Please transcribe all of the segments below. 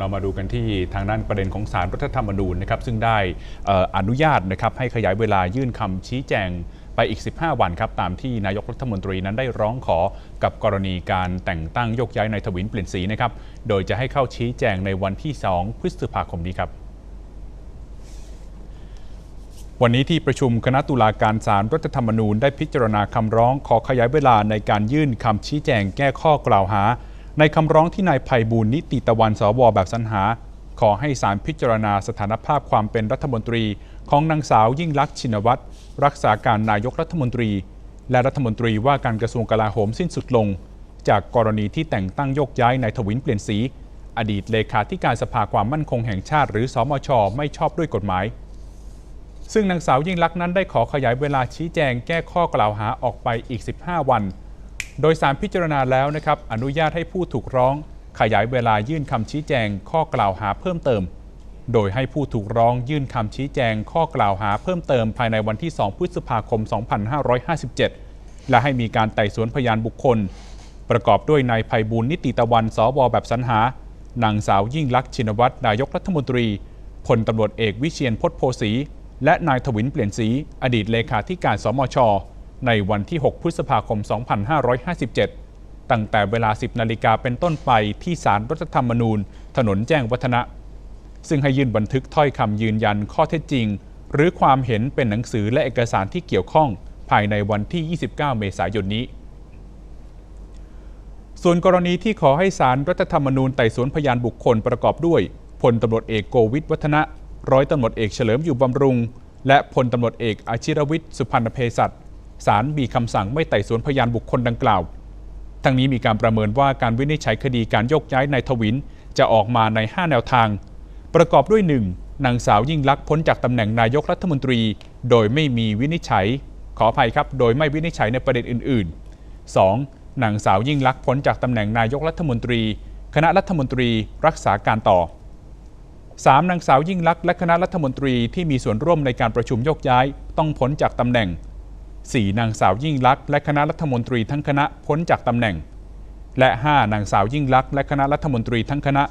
เรามาดูกันที่ทางด้านประเด็นของสารรัฐธรรมนูญนะครับซึ่งได้อออนุญาตนะครับให้ขยายเวลายื่นคำชี้แจงไปอีก 15 วันครับตามที่นายกรัฐมนตรีนั้นได้ร้องขอกับกรณีการแต่งตั้งยกย้ายนายทวินเปลี่ยนสีนะครับโดยจะให้เข้าชี้แจงในวันที่ 2 พฤษภาคมนี้ครับวันนี้ที่ประชุมคณะตุลาการศาลรัฐธรรมนูญได้พิจารณาคำร้องขอขยายเวลาในการยื่นคำชี้แจงแก้ข้อกล่าวหา ในคำร้องที่นายไพบูลนิติตะวันสวแบบสรรหา ขอให้ศาลพิจารณาสถานภาพความเป็นรัฐมนตรี ของนางสาวยิ่งลักษณ์ชินวัตรรักษาการนายกรัฐมนตรี และรัฐมนตรีว่าการกระทรวงกลาโหมสิ้นสุดลง จากกรณีที่แต่งตั้งโยกย้ายนายทวินเปลี่ยนสี อดีตเลขาธิการสภาความมั่นคงแห่งชาติ หรือสมชไม่ชอบด้วยกฎหมาย ซึ่งนางสาวยิ่งลักษณ์นั้นได้ขอขยายเวลาชี้แจงแก้ข้อกล่าวหาออกไปอีก 15 วัน โดยสารพิจารณาแล้วนะครับอนุญาตให้ผู้ถูกร้อง ขยายเวลายื่นคำชี้แจงข้อกล่าวหาเพิ่มเติม โดยให้ผู้ถูกร้องยื่นคำชี้แจงข้อกล่าวหาเพิ่มเติมภายในวันที่ 2 พฤษภาคม 2557 และให้มีการไต่สวนพยานบุคคล ประกอบด้วยนายไพบูลนิติตะวันสวแบบสรรหานางสาวยิ่งลักษณ์ชินวัตรนายกรัฐมนตรีพลตำรวจเอกวิเชียนพจน์โพสีและนายทวินเปลี่ยนสีอดีตเลขาธิการสมช ในวันที่ 6 พฤษภาคม 2557 ตั้งแต่เวลา 10 นาฬิกาเป็นต้นไปที่ศาลรัฐธรรมนูญ ถนนแจ้งวัฒนะ ซึ่งให้ยื่นบันทึกถ้อยคำยืนยันข้อเท็จจริง หรือความเห็นเป็นหนังสือและเอกสารที่เกี่ยวข้องภายในวันที่ 29 เมษายนนี้ ส่วนกรณีที่ขอให้ศาลรัฐธรรมนูญไต่สวนพยานบุคคลประกอบด้วยพลตำรวจเอกโกวิทวัฒนะ ร้อยตำรวจเอกเฉลิมอยู่บำรุง และพลตำรวจเอกอาชิรวิทย์สุพรรณเพศัต ศาลมีคำสั่งไม่ไต่สวนพยานบุคคลดังกล่าว ทั้งนี้มีการประเมินว่าการวินิจฉัยคดีการโยกย้ายนายทวินจะออกมาใน 5 แนวทาง ประกอบด้วย 1. นางสาวยิ่งลักษณ์พ้นจากตำแหน่งนายกรัฐมนตรี โดยไม่มีวินิจฉัย ขออภัยครับ โดยไม่วินิจฉัยในประเด็นอื่น ๆ 2. นางสาวยิ่งลักษณ์พ้นจากตำแหน่งนายกรัฐมนตรี คณะรัฐมนตรีรักษาการต่อ 3. นางสาวยิ่งลักษณ์และคณะรัฐมนตรีที่มีส่วนร่วมในการประชุมโยกย้าย ต้องพ้นจากตำแหน่ง 4. นางสาวยิ่งลักษณ์และคณะรัฐมนตรีทั้งคณะพ้นจากตำแหน่ง และ 5. นางสาวยิ่งลักษณ์และคณะรัฐมนตรีทั้งคณะ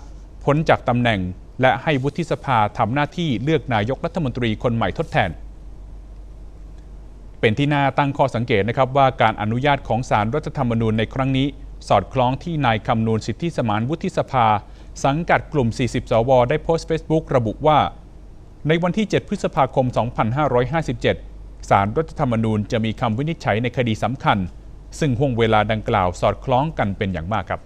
พ้นจากตำแหน่ง และให้วุฒิสภาทำหน้าที่เลือกนายกรัฐมนตรีคนใหม่ทดแทน เป็นที่น่าตั้งข้อสังเกตนะครับว่าการอนุญาตของสารรัฐธรรมนูญในครั้งนี้ สอดคล้องที่นายคำนูนสิทธิสมานวุฒิสภา สังกัดกลุ่ม 40 สว ได้โพสต์เฟซบุ๊กระบุว่า ในวันที่ 7 พฤษภาคม 2557 สารรัฐธรรมนูญจะมีคำวินิจฉัยในคดีสำคัญ ซึ่งห่วงเวลาดังกล่าวสอดคล้องกันเป็นอย่างมากครับ